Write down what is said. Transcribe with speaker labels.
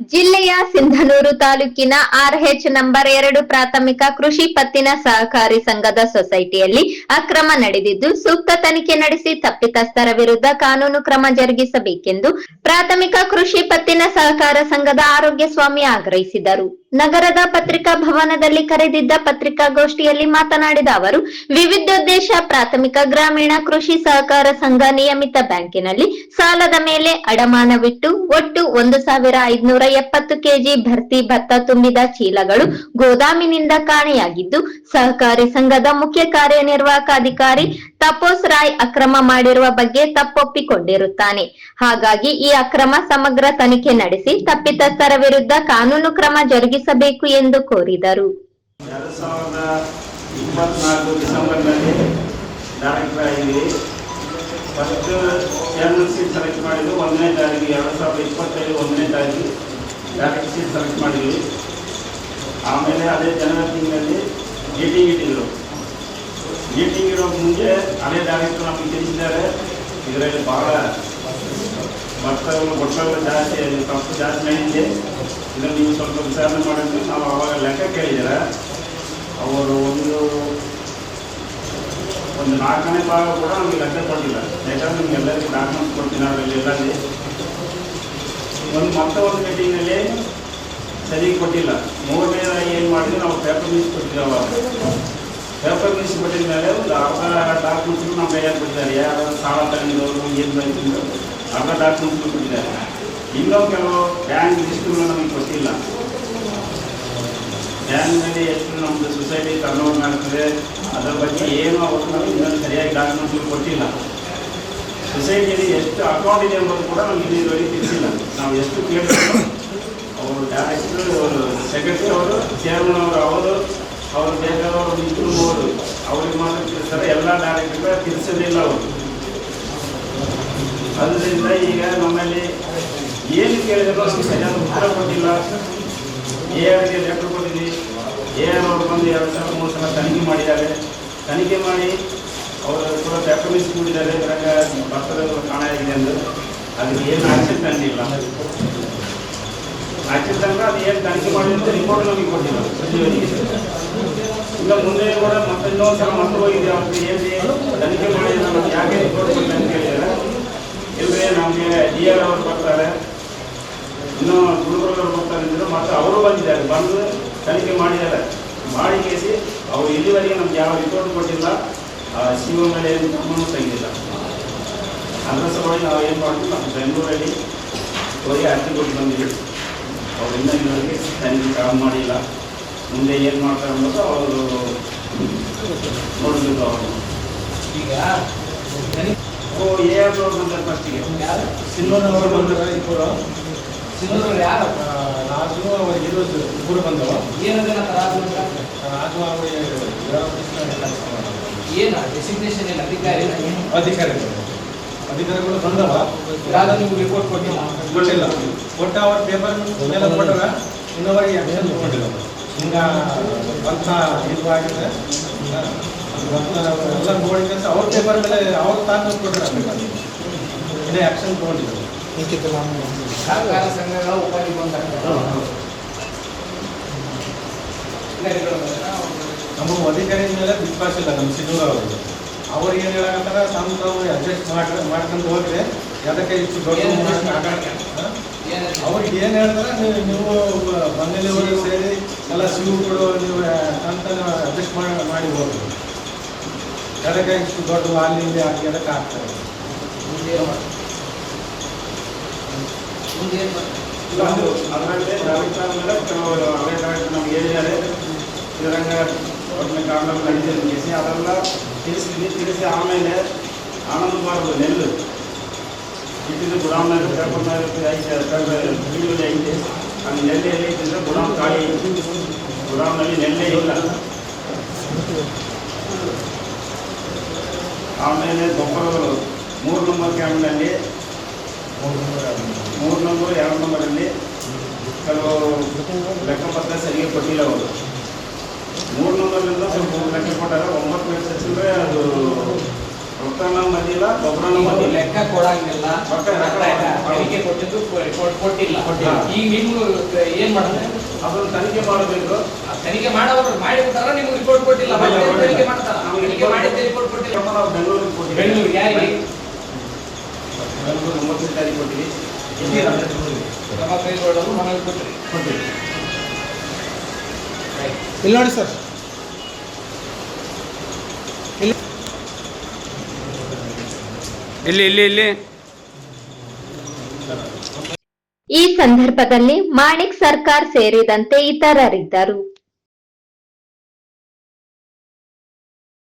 Speaker 1: ಜಿಲ್ಲೆಯ ಸಿಂಧನೂರು ತಾಲೂಕಿನ RH number ಎರಡು ಪ್ರಾಥಮಿಕ ಕೃಷಿ ಪತ್ತಿನ ಸಹಕಾರಿ ಸಂಘದ ಸೊಸೈಟಿಯಲ್ಲಿ ಅಕ್ರಮ ನಡೆದಿದ್ದು, ಸೂಕ್ತ ತನಿಖೆ ನಡೆಸಿ ತಪ್ಪಿತಸ್ಥರ ವಿರುದ್ಧ ಕಾನೂನು ಕ್ರಮ ಜರುಗಿಸಬೇಕೆಂದು ಪ್ರಾಥಮಿಕ ಕೃಷಿ ಪತ್ತಿನ ಸಹಕಾರ ಸಂಘದ ಆರೋಗ್ಯ ಸ್ವಾಮಿ ಆಗ್ರಹಿಸಿದರು. ನಗರದ ಪತ್ರಿಕಾ ಭವನದಲ್ಲಿ ಕರೆದಿದ್ದ ಪತ್ರಿಕಾಗೋಷ್ಠಿಯಲ್ಲಿ ಮಾತನಾಡಿದ ಅವರು, ವಿವಿಧೋದ್ದೇಶ, ಪ್ರಾಥಮಿಕ ಗ್ರಾಮೀಣ, ಕೃಷಿ ಸಹಕಾರ ಸಂಘ ನಿಯಮಿತ ಬ್ಯಾಂಕಿನಲ್ಲಿ ಸಾಲದ ಮೇಲೆ ಅಡಮಾನವಿಟ್ಟು ಒಟ್ಟು ಒಂದು ಸಾವಿರ ಐದುನೂರ ಎಪ್ಪತ್ತು ಕೆಜಿ ಭರ್ತಿ ಭತ್ತ ತುಂಬಿದ ಚೀಲಗಳು ಗೋದಾಮಿನಿಂದ ಕಾಣೆಯಾಗಿದ್ದು, ಸಹಕಾರಿ ಸಂಘದ ಮುಖ್ಯ ಕಾರ್ಯನಿರ್ವಾಹಕ ಅಧಿಕಾರಿ ತಪೋಸ್ ರಾಯ್ ಅಕ್ರಮ ಮಾಡಿರುವ ಬಗ್ಗೆ ತಪ್ಪೊಪ್ಪಿಕೊಂಡಿರುತ್ತಾನೆ. ಹಾಗಾಗಿ ಈ ಅಕ್ರಮ ಸಮಗ್ರ ತನಿಖೆ ನಡೆಸಿ ತಪ್ಪಿತಸ್ಥರ ವಿರುದ್ಧ ಕಾನೂನು ಕ್ರಮ ಜರುಗಿಸಬೇಕು ಎಂದು ಕೋರಿದರು.
Speaker 2: ಆಮೇಲೆ ಅದೇ ಜನವರಿ ತಿಂಗಳಲ್ಲಿ ಮೀಟಿಂಗ್ ಇಟ್ಟಿದ್ರು. ಮೀಟಿಂಗ್ ಇರೋ ಮುಂಚೆ ಹಳೆ ಡೈರೆಕ್ಟರ್ ನಮಗೆ ತಿಳಿಸಿದ್ದಾರೆ ಇದರಲ್ಲಿ ಬಹಳ ಭಕ್ತರು ಭತ್ತಗಳು ಜಾಸ್ತಿ ತಪ್ಪು ಜಾಸ್ತಿ ಆಗಿದೆ ಇದನ್ನು ನೀವು ಸ್ವಲ್ಪ ವಿಚಾರಣೆ ಮಾಡಿದ್ರೆ ನಾವು ಅವಾಗ ಲೆಕ್ಕ ಕೇಳಿದ್ದೀರ? ಅವರು ಒಂದು ಒಂದು ನಾಲ್ಕನೇ ಭಾಗ ಕೂಡ ನಮಗೆ ಲೆಕ್ಕ ಕೊಟ್ಟಿಲ್ಲ. ಯಾಕಂದ್ರೆ ನಿಮ್ಗೆ ಎಲ್ಲರಿಗೂ ಡಾಕ್ಯುಮೆಂಟ್ಸ್ ಕೊಡ್ತೀನಿ ಅವರಲ್ಲಿ ಎಲ್ಲರಲ್ಲಿ ಒಂದು ಮೊತ್ತ ಒಂದು ಮೀಟಿಂಗಲ್ಲಿ ಸರಿ ಕೊಟ್ಟಿಲ್ಲ. ಮೂರನೇದಾಗಿ ಏನು ಮಾಡಿದ್ರೆ ನಾವು ಪೇಪರ್ ನ್ಯೂಸ್ ಕೊಟ್ಟಿದ್ದೀವಿ ನ್ಯೂಸ್ ಕೊಟ್ಟಿದ ಮೇಲೆ ಒಂದು ಅರ್ಧ ಡಾಕ್ಯುಮೆಂಟ್ಸ್ ನಮ್ಮ ಕೈಯಾಗಿ ಬಿಟ್ಟಿದ್ದಾರೆ ಯಾರು ಸಾಲ ತಗೊಂಡಿದ್ದವರು ಏನು ಬಂದಿದ್ದು ಅರ್ಧ ಡಾಕ್ಯುಮೆಂಟ್ಸ್ ಬಿಟ್ಟಿದ್ದಾರೆ ಇನ್ನೂ ಕೆಲವು ಬ್ಯಾಂಕ್ ಲಿಸ್ಟ್ಗಳು ನಮಗೆ ಕೊಟ್ಟಿಲ್ಲ ಬ್ಯಾಂಕ್ನಲ್ಲಿ ಎಷ್ಟು ನಮ್ಮದು ಸೊಸೈಟಿ ಟರ್ನ್ ಮಾಡ್ತದೆ ಅದರ ಬಗ್ಗೆ ಏನು ಅವರು ನಮಗೆ ಇನ್ನೊಂದು ಸರಿಯಾಗಿ ಡಾಕ್ಯುಮೆಂಟ್ಗಳು ಕೊಟ್ಟಿಲ್ಲ ಸೊಸೈಟಿಯಲ್ಲಿ ಎಷ್ಟು ಅಕೌಂಟ್ ಇದೆ ಎಂಬುದು ಕೂಡ ನಮಗೆ ಇಲ್ಲಿವರೆಗೆ ತಿಳಿಸಿಲ್ಲ ನಾವು ಎಷ್ಟು ಕೇಳಿದ್ರು ಅವರು ಡೈರೆಕ್ಟರ್ ಅವರು ಸೆಕ್ರೆಟರಿ ಅವರು ಚೇರ್ಮನ್ ಅವರು ಅವರು ಅವರು ಬೇಕಾದವರು ಇಬ್ಬರು ಹೋದ್ರು ಅವ್ರಿಗೆ ಮಾತ್ರ ಸರ್ ಎಲ್ಲ ಡೈರೆಕ್ಟರ್ ತಿಳಿಸೋದಿಲ್ಲ ಅವರು. ಅದರಿಂದ ಈಗ ನಮ್ಮಲ್ಲಿ ಏನು ಕೇಳಿದ್ರು ಸರಿಯಾದ ಉತ್ತರ ಕೊಟ್ಟಿಲ್ಲ. ಎ ಆರ್ಗೆ ಲೆಟ್ರ್ ಕೊಟ್ಟಿದ್ವಿ. ಎ ಆರ್ ಅವರು ಬಂದು ಎರಡು ಸಲ ಮೂರು ಸಲ ತನಿಖೆ ಮಾಡಿದ್ದಾರೆ. ತನಿಖೆ ಮಾಡಿ ಅವರು ಕೂಡ ಡಾಕ್ಯುಮೆಂಟ್ಸ್ ಕೂಡಿದ್ದಾರೆ ಇದ್ರಾಗ ಭತ್ತದ ಇದೆ ಅಂದರು ಅದಕ್ಕೆ ಏನು ಆಕ್ಷನ್ ತಂದಿಲ್ಲ ಆಕ್ಷನ್ ತಂದ್ರೆ ಅದು ಏನು ತನಿಖೆ ಮಾಡಿದ್ರೆ ರಿಪೋರ್ಟ್ ನಮಗೆ ಕೊಟ್ಟಿಲ್ಲ. ಸಚಿವರಿಗೆ ಇಲ್ಲ ಮುಂದೆ ಕೂಡ ಮತ್ತೆ ಇನ್ನೊಂದು ಸಲ ಮತ್ತೆ ಹೋಗಿದೆ ಅವ್ರಿಗೆ ಏನು ತನಿಖೆ ಮಾಡಿ ಯಾಕೆ ರಿಪೋರ್ಟ್ ಅಂತ ಕೇಳಿದ್ದಾರೆ ಇಲ್ಲದೆ ನಮಗೆ ಡಿ ಆರ್ ಅವರು ಬರ್ತಾರೆ. ಇನ್ನು ಗುರುಗಳು ಬರ್ತಾರೆ ಅಂದ್ರು ಮತ್ತೆ ಅವರು ಬಂದಿದ್ದಾರೆ, ಬಂದು ತನಿಖೆ ಮಾಡಿದ್ದಾರೆ. ಮಾಡಿ ಕೇಸಿ, ಅವರು ಇಲ್ಲಿವರೆಗೆ ನಮ್ಗೆ ಯಾವ ರಿಪೋರ್ಟ್ ಕೊಟ್ಟಿಲ್ಲ. ಒ ಮೇಲೆ ಏನು ಕ್ರಮನೂ ತೆಗೆದಿಲ್ಲ. ಅದರ ಸಲುವಾಗಿ ನಾವು ಏನು ಮಾಡ್ತೀವಿ ನಮ್ಮ ಬೆಂಗಳೂರಲ್ಲಿ ಹೋಗಿ ಅರ್ಜಿ ಕೊಟ್ಟು ಬಂದಿದ್ದೀವಿ. ಅವರಿಂದ ಇನ್ನೂ ಇಲ್ಲಿವರೆಗೆ ತನಿಖೆ ಮಾಡಿಲ್ಲ. ಮುಂದೆ ಏನು ಮಾಡ್ತಾರೆ ಅನ್ನೋದು ಅವರು ನೋಡಬೇಕು ಅವರು.
Speaker 3: ಈಗ
Speaker 2: ಓ ಎ ಆರ್ ಅವ್ರು ಬಂತಾರೆ ಫಸ್ಟಿಗೆ
Speaker 3: ಯಾರು?
Speaker 4: ಸಿಲ್ವರ್ನವರು ಬಂದ್ರೆ ಇಬ್ಬರು
Speaker 3: ಸಿಂಧೂರು ಯಾರು?
Speaker 4: ರಾಜು ಅವರು ಇರೋದು ಇಬ್ಬರು ಬಂದವು
Speaker 3: ಏನದನ್ನ
Speaker 4: ರಾಜು ರಾಜು ಅವರು.
Speaker 3: ಏನ? ಡೆಸಿಗ್ನೇಷನ್ ಏನು? ಅಧಿಕಾರಿ
Speaker 4: ಅಧಿಕಾರಿಗಳು ಅಧಿಕಾರಿಗಳು ಬಂದವ.
Speaker 3: ಯಾರು ನೀವು ರಿಪೋರ್ಟ್ ಕೊಟ್ಟಿಲ್ಲ?
Speaker 4: ಕೊಟ್ಟಿಲ್ಲ. ಕೊಟ್ಟ ಅವ್ರ ಪೇಪರ್ ಎಲ್ಲ ಕೊಟ್ಟರ ಇನ್ನೊವರೆಗೆ ಆಕ್ಷನ್ ತಗೊಂಡಿಲ್ಲ ಹಿಂಗ ಅಂತ ಇದು ಆಗಿದೆ ಎಲ್ಲ ನೋಡಿದ್ರೆ ಅವ್ರ ಪೇಪರ್ ಮೇಲೆ ಅವ್ರ ತಾನು ಕೊಟ್ಟರೆ ಇದೇ ಆಕ್ಷನ್ ತಗೊಂಡಿಲ್ಲ
Speaker 3: ಸಹಕಾರ ಸಂಘಗಳ ಉಪಾಧಿ
Speaker 4: ನಮ್ಮ ಅಧಿಕಾರಿ ಮೇಲೆ ವಿಶ್ವಾಸ ಇಲ್ಲ ನಮ್ಮ ಸಿದ್ದೂರ ಅವರು ಅವ್ರು ಏನು ಹೇಳಕತ್ತಾರ ತಮ್ಮ ತಾವು ಅಡ್ಜಸ್ಟ್ ಮಾಡಿ ಮಾಡ್ಕೊಂಡು ಹೋದ್ರೆ ಅದಕ್ಕೆ ಇಷ್ಟು ದೊಡ್ಡ ಅವ್ರಿಗೆ ಏನು ಹೇಳ್ತಾರ ನೀವು ನೀವು ಬಂಗಲೆಯವರು ಸೇರಿ ಎಲ್ಲ ಸಿವುಗಳು ನೀವು ಅಂತ ಅಡ್ಜಸ್ಟ್ ಮಾಡಿ ಮಾಡಿ ಹೋಗ್ರಿ ಅದಕ್ಕೆ ಇಷ್ಟು ದೊಡ್ಡ ಅಲ್ಲಿ ಇಲ್ಲಿ ಹಾಕಿ ಅದಕ್ಕೆ ಆಗ್ತಾರೆ
Speaker 3: ಮುಂದೆ ಏನು ಮಾಡ್ತಾರೆ? ಮುಂದೆ ಏನು ಮಾಡ್ತಾರೆ?
Speaker 2: ಒಂದು ಅದರಲ್ಲಿ ಡೈರೆಕ್ಟರ್ ಮೇಲೆ ಕೆಲವರು ಅವರೇ ಡೈರೆಕ್ಟರ್ ನಮ್ಗೆ ಹೇಳಿದ್ದಾರೆ. ಇದರಂಗ ಅವ್ರನ್ನ ಕಾರಣ ನಡೀತಿದೆ ಕೇಸಿ ಅದೆಲ್ಲ ತಿಳಿಸಿದ್ವಿ ತಿಳಿಸಿ ಆಮೇಲೆ ಆನಂದ್ ಬಾರ್ದು ನೆಲ್ಲು. ಇಟ್ಟಿದ್ದು ಗುಡಾಮ್ನಾಗ ಪೇಪರ್ನಾಗ ಐತೆ ವಿಡಿಯೋಲಿ ಐತೆ. ಅಲ್ಲಿ ನೆಲ್ಲೆ ಎಲ್ಲಿ ಇಟ್ಟಿದ್ರೆ ಗುಡಾಮ್ ಖಾಲಿ ಗುಲಾಮ್ನಲ್ಲಿ ನೆಲ್ಲೆ ಇಲ್ಲ. ಆಮೇಲೆ ಗೊಬ್ಬರಗಳು ಮೂರು ನಂಬರ್ ಕ್ಯಾಂಪ್ನಲ್ಲಿ, ಮೂರು ನಂಬರ್ ಎರಡು ನಂಬರಲ್ಲಿ ಕೆಲವು ಲೆಕ್ಕಪತ್ರ ಸರಿಯಾಗಿ ಕೊಟ್ಟಿಲ್ಲ ಅವರು. ಮೂರು ನಂಬರ್ನಿಂದ ಸ್ವಲ್ಪ ಲೆಕ್ಕ ಕೊಟ್ಟಾಗ ಒಂಬತ್ತು ಮೇಲೆ ಅದು ರೊಕ್ಕನ ಬಂದಿಲ್ಲ ಗೊಬ್ಬರನ
Speaker 3: ನೀವು
Speaker 2: ಬಂದಿಲ್ಲ
Speaker 3: ಲೆಕ್ಕ ಕೊಡಂಗಿಲ್ಲ.
Speaker 2: ರೊಕ್ಕ ರೊಕ್ಕ
Speaker 3: ತೆರಿಗೆ ಕೊಟ್ಟಿದ್ದು ಕೊ- ಕೊ-
Speaker 2: ಕೊಟ್ಟಿಲ್ಲ.
Speaker 3: ಈಗ ನೀವು ಏನ್ ಮಾಡಿದ್ರೆ
Speaker 2: ಅದನ್ನು ತನಿಖೆ ಮಾಡಬೇಕು.
Speaker 3: ತನಿಖೆ ಮಾಡೋರು ಮಾಡಿಬಿಟ್ಟಾರ ನಿಮ್ಗೆ ರಿಪೋರ್ಟ್ ಕೊಟ್ಟಿಲ್ಲ. ಮತ್ತೆ ತನಿಖೆ ಮಾಡ್ತಾರ. ತನಿಖೆ ಮಾಡಿದ್ದೆ ರಿಪೋರ್ಟ್ ಕೊಟ್ಟಿಲ್ಲ.
Speaker 2: ನಾವು ಬೆಂಗಳೂರಿಗೆ ಕೊಟ್ಟಿದ್ದೀವಿ.
Speaker 3: ಬೆಂಗಳೂರಿಗೆ ಯಾರಿಗೆ?
Speaker 2: ಬೆಂಗಳೂರು ಒಂಬತ್ತನೇ ತಾರೀಕು ಕೊಟ್ಟಿವಿ
Speaker 4: ಇದ್ದೀರಾ ಅಂದ್ರೆ ಸುಮ್ಮನೆ.
Speaker 3: ನಮ್ಮ ಕೈಗೊಳ್ಳಲು ಮನವಿ ಕೊಟ್ಟಿರಿ
Speaker 2: ಕೊಟ್ಟಿವಿ
Speaker 5: ಇಲ್ಲಿ ನೋಡಿ ಸರ್.
Speaker 6: ಇಲ್ಲಿ ಇಲ್ಲಿ ಇಲ್ಲಿ.
Speaker 1: ಈ ಸಂದರ್ಭದಲ್ಲಿ ಮಾಣಿಕ್ ಸರ್ಕಾರ್ ಸೇರಿದಂತೆ ಇತರರಿದ್ದರು.